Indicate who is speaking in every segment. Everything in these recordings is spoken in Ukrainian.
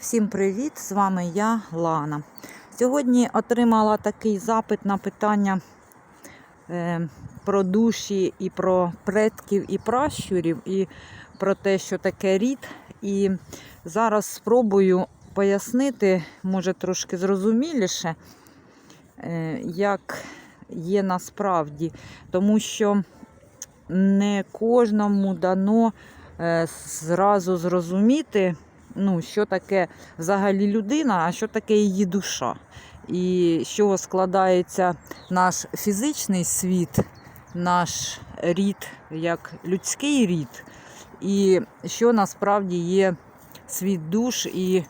Speaker 1: Всім привіт! З вами я, Лана. Сьогодні отримала такий запит на питання е, про душі і про предків і пращурів, і про те, що таке рід. І зараз спробую пояснити, може трошки зрозуміліше, е, як є насправді, тому що не кожному дано е, зразу зрозуміти, ну, що таке взагалі людина, а що таке її душа. І з чого складається наш фізичний світ, наш рід як людський рід, і що насправді є світ душ і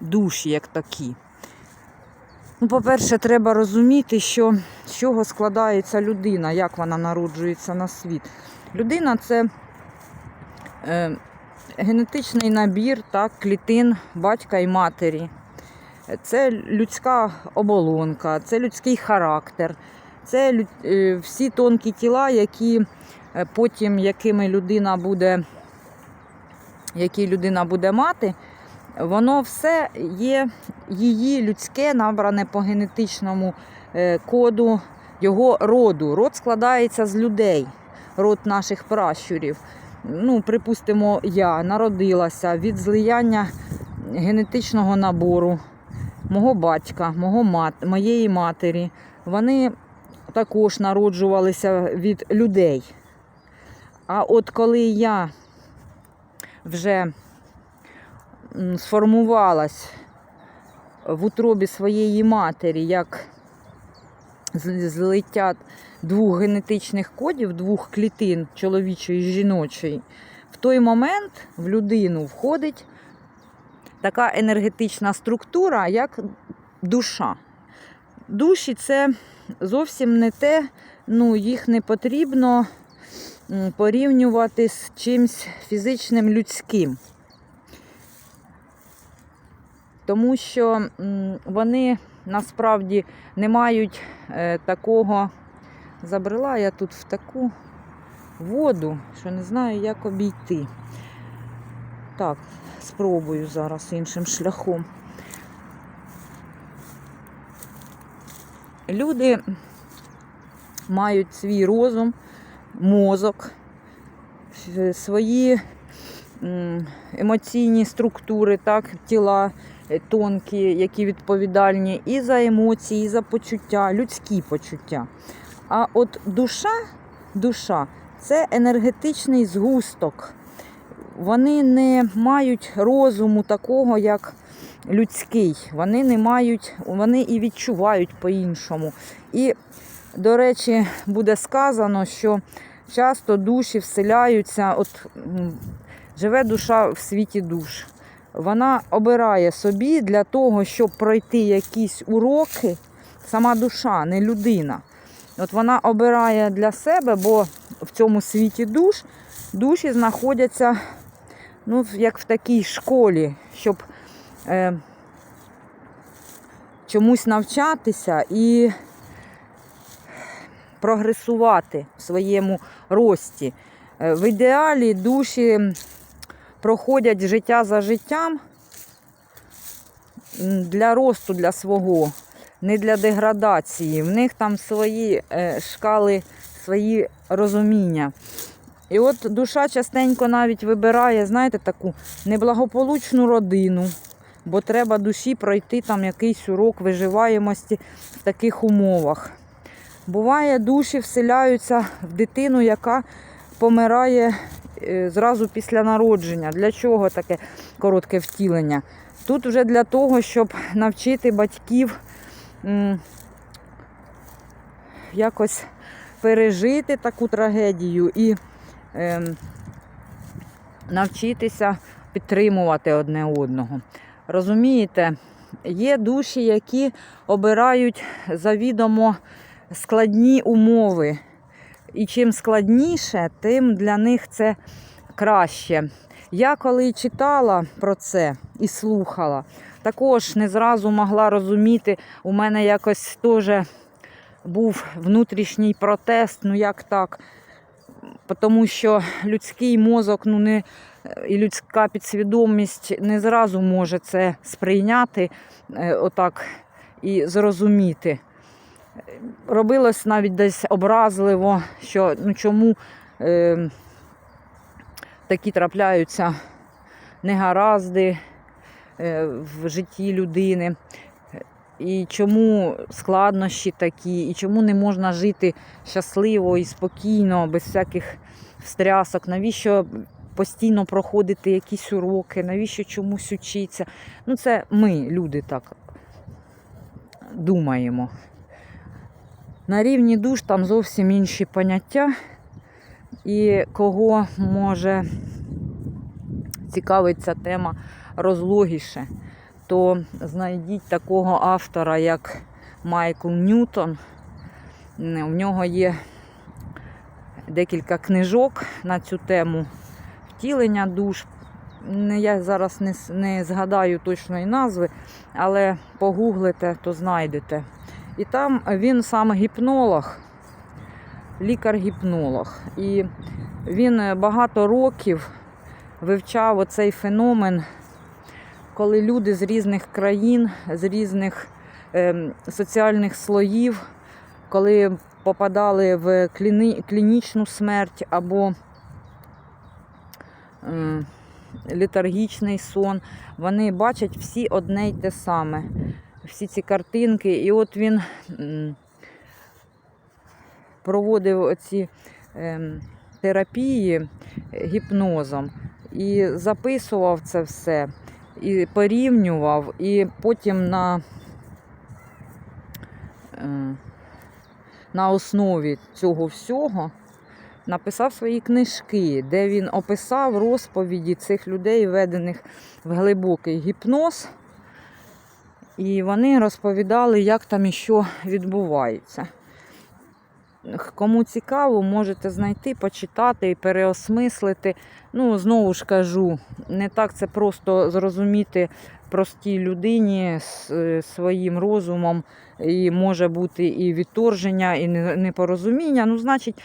Speaker 1: душі як такі. Ну, по-перше, треба розуміти, що з чого складається людина, як вона народжується на світ. Людина це е, генетичний набір так, клітин батька і матері. Це людська оболонка, це людський характер, це е, всі тонкі тіла, які е, потім, якими людина буде, які людина буде мати, воно все є її людське, набране по генетичному е, коду його роду. Род складається з людей, род наших пращурів. Ну, припустимо, я народилася від злияння генетичного набору мого батька, мого мат, моєї матері. Вони також народжувалися від людей. А от коли я вже сформувалась в утробі своєї матері, як злиття двох генетичних кодів, двох клітин чоловічої і жіночої, в той момент в людину входить така енергетична структура, як душа. Душі це зовсім не те, ну, їх не потрібно порівнювати з чимсь фізичним людським. Тому що вони насправді не мають е, такого. Забрела я тут в таку воду, що не знаю, як обійти. Так, спробую зараз іншим шляхом. Люди мають свій розум, мозок, свої емоційні структури, так, тіла тонкі, які відповідальні і за емоції, і за почуття, людські почуття. А от душа, душа це енергетичний згусток. Вони не мають розуму такого, як людський. Вони не мають, вони і відчувають по-іншому. І, до речі, буде сказано, що часто душі вселяються, от живе душа в світі душ. Вона обирає собі для того, щоб пройти якісь уроки, сама душа, не людина. От вона обирає для себе, бо в цьому світі душ душі знаходяться ну, як в такій школі, щоб е, чомусь навчатися і прогресувати в своєму рості. Е, В ідеалі душі проходять життя за життям для росту для свого, не для деградації. В них там свої е, шкали, свої розуміння. І от душа частенько навіть вибирає, знаєте, таку неблагополучну родину, бо треба душі пройти там якийсь урок виживаємості в таких умовах. Буває, душі вселяються в дитину, яка помирає зразу після народження. Для чого таке коротке втілення? Тут вже для того, щоб навчити батьків якось пережити таку трагедію і ем, навчитися підтримувати одне одного. Розумієте, є душі, які обирають завідомо складні умови. І чим складніше, тим для них це краще. Я коли читала про це і слухала, також не зразу могла розуміти, у мене якось теж був внутрішній протест, ну як так. тому що людський мозок ну, не, і людська підсвідомість не зразу може це сприйняти е, отак і зрозуміти. Робилось навіть десь образливо, що ну, чому е, такі трапляються негаразди е, в житті людини. І чому складнощі такі, і чому не можна жити щасливо і спокійно, без всяких встрясок, навіщо постійно проходити якісь уроки, навіщо чомусь учитися. Ну, це ми, люди, так думаємо. На рівні душ там зовсім інші поняття. І кого може цікавить ця тема розлогіше, то знайдіть такого автора, як Майкл Ньютон. У нього є декілька книжок на цю тему втілення душ. Я зараз не, не згадаю точної назви, але погуглите, то знайдете. І там він сам гіпнолог, лікар-гіпнолог. І він е, багато років вивчав оцей феномен, коли люди з різних країн, з різних ем, соціальних слоїв, коли попадали в кліни, клінічну смерть або ем, літаргічний сон, вони бачать всі одне й те саме. Всі ці картинки. І от він проводив оці ем, терапії гіпнозом і записував це все, і порівнював, і потім на, е, на основі цього всього написав свої книжки, де він описав розповіді цих людей, введених в глибокий гіпноз. І вони розповідали, як там і що відбувається. Кому цікаво, можете знайти, почитати і переосмислити. Ну, знову ж кажу, не так це просто зрозуміти простій людині з е, своїм розумом, і може бути і відторження, і непорозуміння. Ну, значить,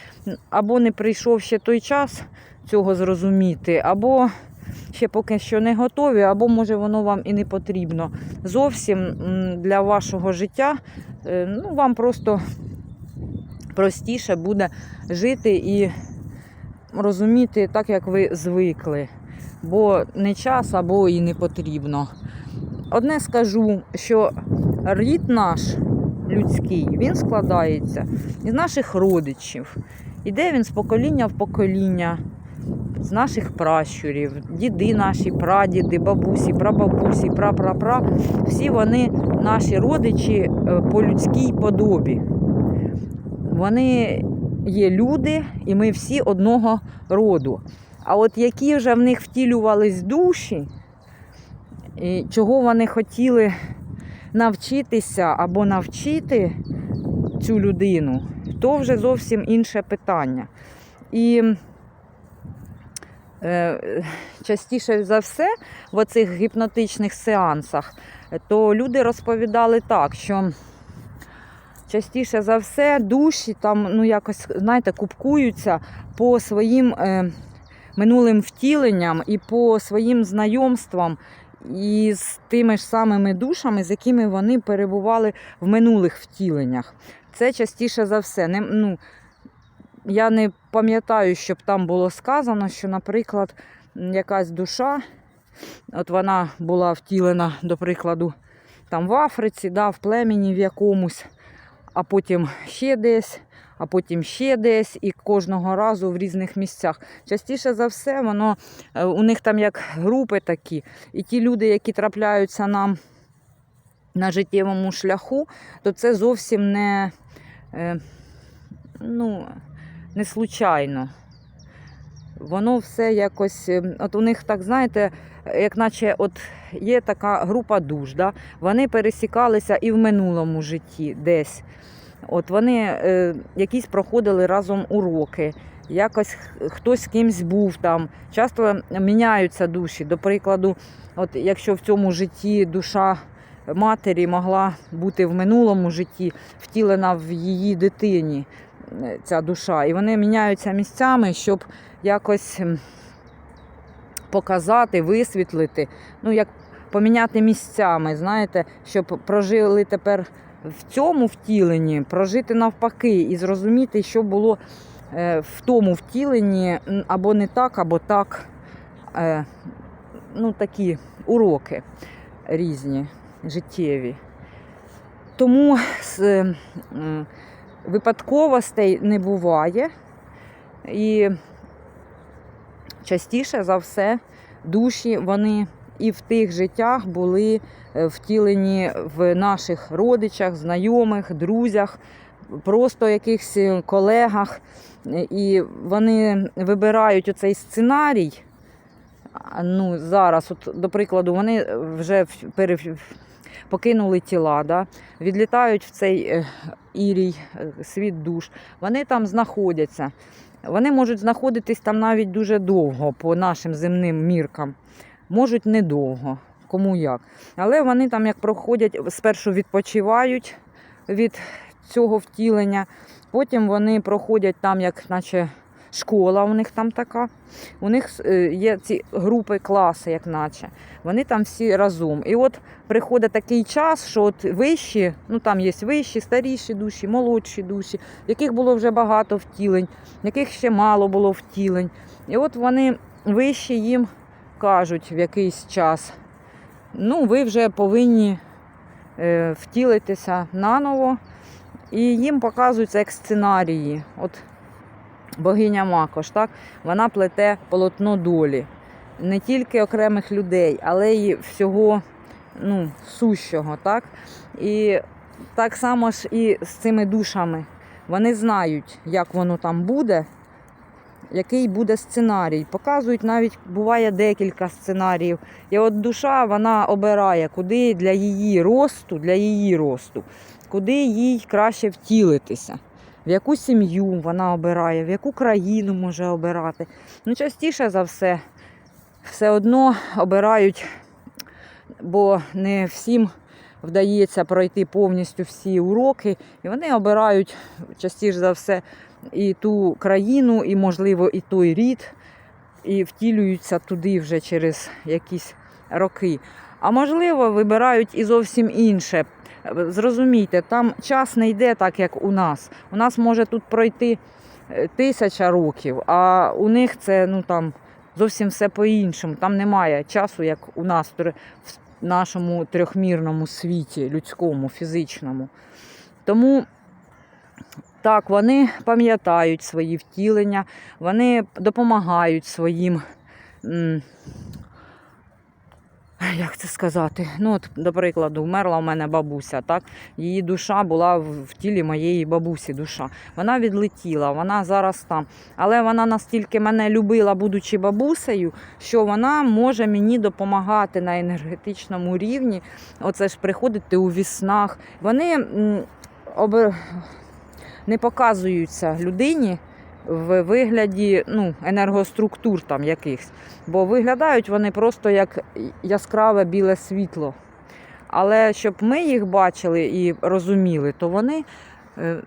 Speaker 1: або не прийшов ще той час цього зрозуміти, або ще поки що не готові, або може воно вам і не потрібно. Зовсім для вашого життя е, ну, вам просто простіше буде жити і розуміти так, як ви звикли. Бо не час або і не потрібно. Одне скажу, що рід наш людський, він складається із наших родичів. Іде він з покоління в покоління, з наших пращурів, діди наші, прадіди, бабусі, прабабусі, прапрапра. Всі вони наші родичі е, по людській подобі. Вони є люди, і ми всі одного роду. А от які вже в них втілювались душі, і чого вони хотіли навчитися або навчити цю людину, то вже зовсім інше питання. І частіше за все в оцих гіпнотичних сеансах, то люди розповідали так, що частіше за все душі там ну якось, знаєте, купкуються по своїм е, минулим втіленням і по своїм знайомствам із тими ж самими душами, з якими вони перебували в минулих втіленнях. Це частіше за все. Не, ну, я не пам'ятаю, щоб там було сказано, що, наприклад, якась душа, от вона була втілена, до прикладу, там в Африці, да, в племені в якомусь, а потім ще десь, а потім ще десь, і кожного разу в різних місцях. Частіше за все, воно е, у них там як групи такі. І ті люди, які трапляються нам на життєвому шляху, то це зовсім не, е, ну, не случайно. Воно все якось, е, от у них так, знаєте, як наче от є така група душ, вони пересікалися і в минулому житті десь. От вони е, якісь проходили разом уроки, якось хтось з кимсь був там. Часто міняються душі. До прикладу, от якщо в цьому житті душа матері могла бути в минулому житті втілена в її дитині. Ця душа, і вони міняються місцями, щоб якось показати, висвітлити, ну як поміняти місцями, знаєте, щоб прожили тепер в цьому втіленні, прожити навпаки і зрозуміти, що було е, в тому втіленні або не так, або так. Е, Ну, такі уроки різні, життєві. Тому випадковостей не буває. І частіше за все душі вони і в тих життях були е, втілені в наших родичах, знайомих, друзях, просто якихось е, колегах. І вони вибирають оцей сценарій. Ну, зараз, от, до прикладу, вони вже пере, покинули тіла, да? відлітають в цей е, ірій е, світ душ. Вони там знаходяться. Вони можуть знаходитись там навіть дуже довго по нашим земним міркам. Можуть недовго, кому як. Але вони там, як проходять, спершу відпочивають від цього втілення, потім вони проходять там, як наче школа у них там така. У них е, є ці групи, класи, як наче. Вони там всі разом. І от приходить такий час, що от вищі, ну там є вищі, старіші душі, молодші душі, яких було вже багато втілень, яких ще мало було втілень. І от вони вищі їм кажуть в якийсь час, ну, ви вже повинні е, втілитися наново. І їм показуються як сценарії. От богиня Макош, так? вона плете полотно долі. Не тільки окремих людей, але й всього ну, сущого. Так? І так само ж і з цими душами. Вони знають, як воно там буде, який буде сценарій. Показують навіть буває декілька сценаріїв. І от душа вона обирає, куди для її росту, для її росту, куди їй краще втілитися. В яку сім'ю вона обирає, в яку країну може обирати. Ну, частіше за все, все одно обирають, бо не всім вдається пройти повністю всі уроки, і вони обирають частіше за все і ту країну, і, можливо, і той рід, і втілюються туди вже через якісь роки. А можливо, вибирають і зовсім інше. Зрозумійте, там час не йде так, як у нас. У нас може тут пройти е, тисяча років, а у них це ну там зовсім все по-іншому. Там немає часу, як у нас в нашому трьохмірному світі, людському, фізичному. Тому так, вони пам'ятають свої втілення, вони допомагають своїм. Як це сказати? Ну, от, до прикладу, вмерла у мене бабуся, так? Її душа була в тілі моєї бабусі душа. Вона відлетіла, вона зараз там. Але вона настільки мене любила, будучи бабусею, що вона може мені допомагати на енергетичному рівні. Оце ж приходити у віснах. Вони м, оби- не показуються людині в вигляді ну, енергоструктур там якихось. Бо виглядають вони просто як яскраве біле світло. Але щоб ми їх бачили і розуміли, то вони е,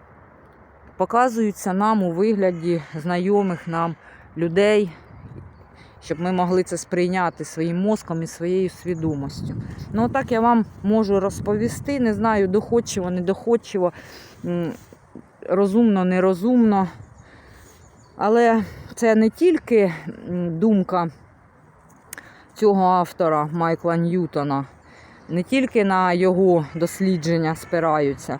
Speaker 1: показуються нам у вигляді знайомих нам людей, щоб ми могли це сприйняти своїм мозком і своєю свідомістю. Ну, так я вам можу розповісти. Не знаю, доходчиво, не доходчиво, розумно, нерозумно. Але це не тільки думка цього автора Майкла Ньютона, не тільки на його дослідження спираються.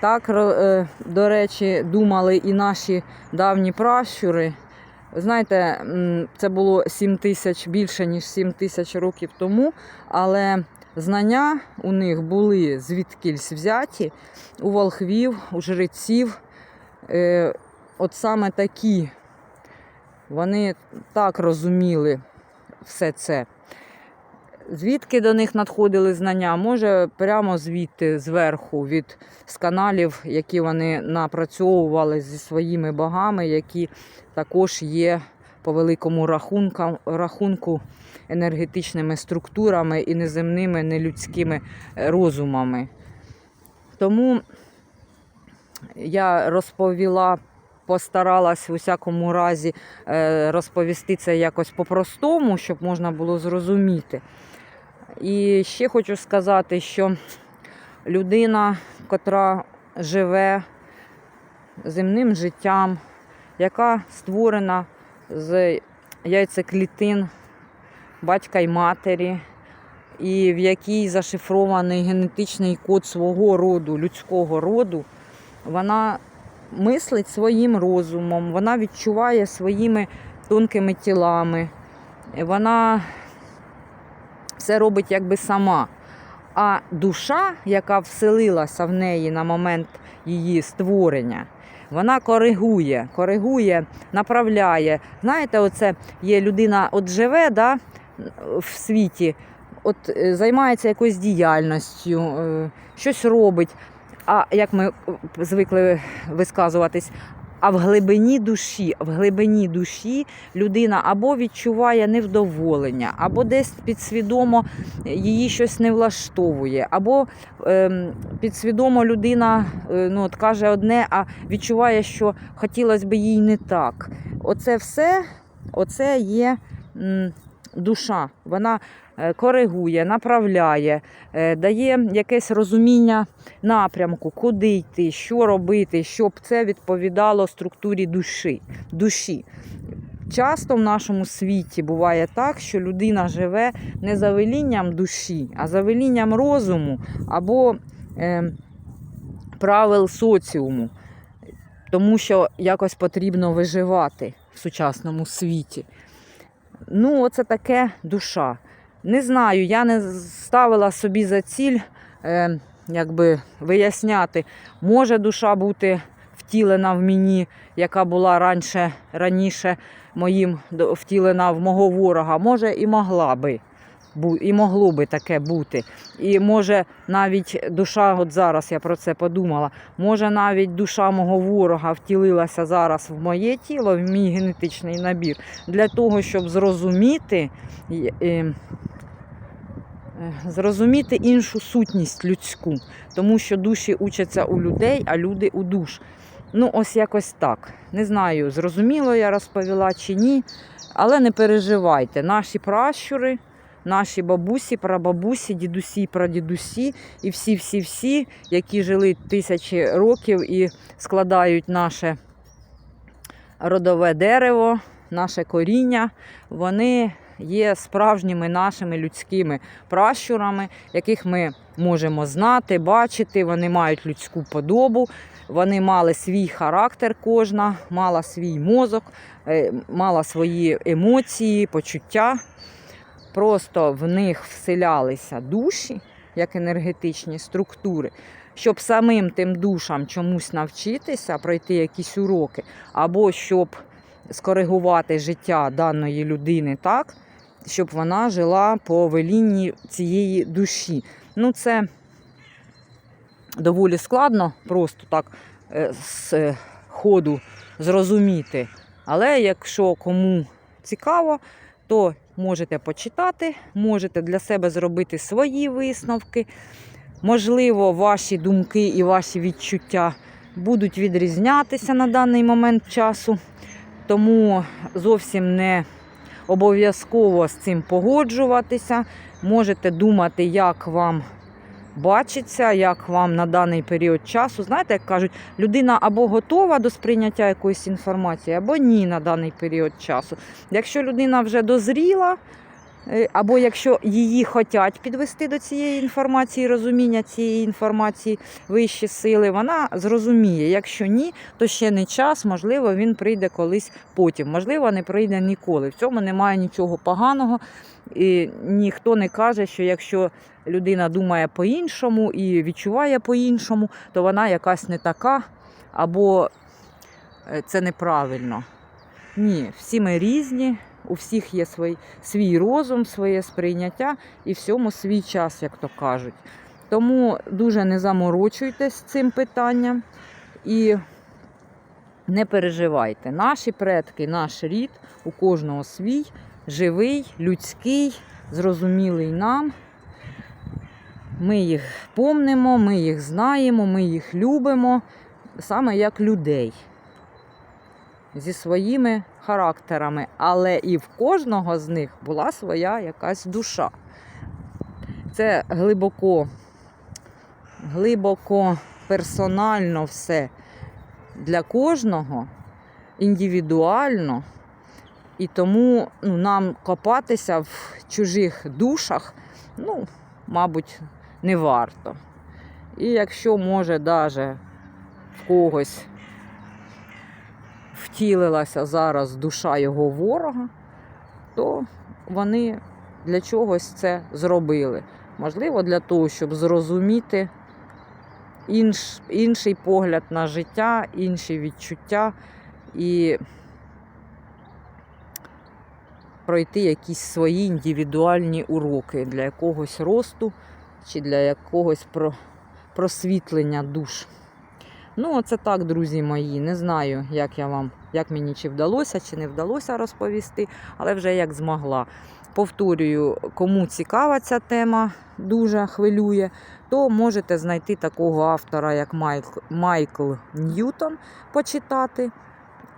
Speaker 1: Так, е, до речі, думали і наші давні пращури. Знаєте, це було 7 тисяч більше, ніж 7 тисяч років тому, але знання у них були звідкись взяті у волхвів, у жреців. Е, От саме такі вони так розуміли все це. Звідки до них надходили знання? Може, прямо звідти, зверху, від з каналів, які вони напрацьовували зі своїми богами, які також є по великому рахунку, рахунку енергетичними структурами і неземними, нелюдськими розумами. Тому я розповіла постаралась в усякому разі е, розповісти це якось по-простому, щоб можна було зрозуміти. І ще хочу сказати, що людина, котра живе земним життям, яка створена з яйцеклітин батька й матері, і в якій зашифрований генетичний код свого роду, людського роду, вона мислить своїм розумом, вона відчуває своїми тонкими тілами, вона все робить якби сама. А душа, яка вселилася в неї на момент її створення, вона коригує, коригує, направляє. Знаєте, оце є людина, от живе да, в світі, от е, займається якоюсь діяльністю, е, щось робить. А як ми е, звикли висказуватись, а в глибині душі, в глибині душі людина або відчуває невдоволення, або десь підсвідомо її щось не влаштовує, або ем, підсвідомо людина е, ну, от каже одне, а відчуває, що хотілося б їй не так. Оце все оце є душа. Вона е, коригує, направляє, е, дає якесь розуміння напрямку, куди йти, що робити, щоб це відповідало структурі душі. душі. Часто в нашому світі буває так, що людина живе не за велінням душі, а за велінням розуму або е, правил соціуму, тому що якось потрібно виживати в сучасному світі. Ну, оце таке душа. Не знаю, я не ставила собі за ціль е, якби виясняти, може душа бути втілена в мені, яка була раніше, раніше моїм втілена в мого ворога. Може, і могла би. І могло би таке бути. І може навіть душа, от зараз я про це подумала, може навіть душа мого ворога втілилася зараз в моє тіло, в мій генетичний набір, для того, щоб зрозуміти, е, зрозуміти іншу сутність людську, тому що душі учаться у людей, а люди у душ. Ну, ось якось так. Не знаю, зрозуміло я розповіла чи ні, але не переживайте. Наші пращури, наші бабусі, прабабусі, дідусі, прадідусі і всі-всі-всі, які жили тисячі років і складають наше родове дерево, наше коріння, вони є справжніми нашими людськими пращурами, яких ми можемо знати, бачити. Вони мають людську подобу, вони мали свій характер, кожна, мала свій мозок, е, мала свої емоції, почуття. Просто в них вселялися душі, як енергетичні структури, щоб самим тим душам чомусь навчитися, пройти якісь уроки, або щоб скоригувати життя даної людини так, щоб вона жила по велінні цієї душі. Ну, це доволі складно, просто так е, з е, ходу зрозуміти. Але якщо кому цікаво, то можете почитати, можете для себе зробити свої висновки. Можливо, ваші думки і ваші відчуття будуть відрізнятися на даний момент часу. Тому зовсім не обов'язково з цим погоджуватися. Можете думати, як вам бачиться, як вам на даний період часу. Знаєте, як кажуть, людина або готова до сприйняття якоїсь інформації, або ні на даний період часу. Якщо людина вже дозріла, або якщо її хочуть підвести до цієї інформації, розуміння цієї інформації вищі сили, вона зрозуміє. Якщо ні, то ще не час, можливо, він прийде колись потім. Можливо, не прийде ніколи. В цьому немає нічого поганого. І ніхто не каже, що якщо людина думає по-іншому і відчуває по-іншому, то вона якась не така, або е, це неправильно. Ні, всі ми різні, у всіх є свій, свій розум, своє сприйняття і всьому свій час, як то кажуть. Тому дуже не заморочуйтесь цим питанням і не переживайте. Наші предки, наш рід, у кожного свій, живий, людський, зрозумілий нам. Ми їх помнимо, ми їх знаємо, ми їх любимо, саме як людей. Зі своїми характерами, але і в кожного з них була своя якась душа. Це глибоко, глибоко персонально все для кожного, індивідуально. І тому ну, нам копатися в чужих душах, ну, мабуть, не варто. І якщо може даже в когось втілилася зараз душа його ворога, то вони для чогось це зробили. Можливо, для того, щоб зрозуміти інш, інший погляд на життя, інші відчуття і пройти якісь свої індивідуальні уроки для якогось росту чи для якогось про, просвітлення душ. Ну, оце так, друзі мої. Не знаю, як я вам, як мені чи вдалося, чи не вдалося розповісти, але вже як змогла. Повторюю, кому цікава ця тема, дуже хвилює, то можете знайти такого автора, як Майкл, Майкл Ньютон, почитати.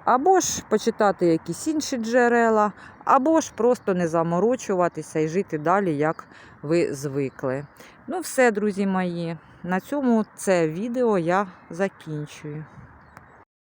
Speaker 1: Або ж почитати якісь інші джерела, або ж просто не заморочуватися і жити далі, як ви звикли. Ну, все, друзі мої. На цьому це відео я закінчую.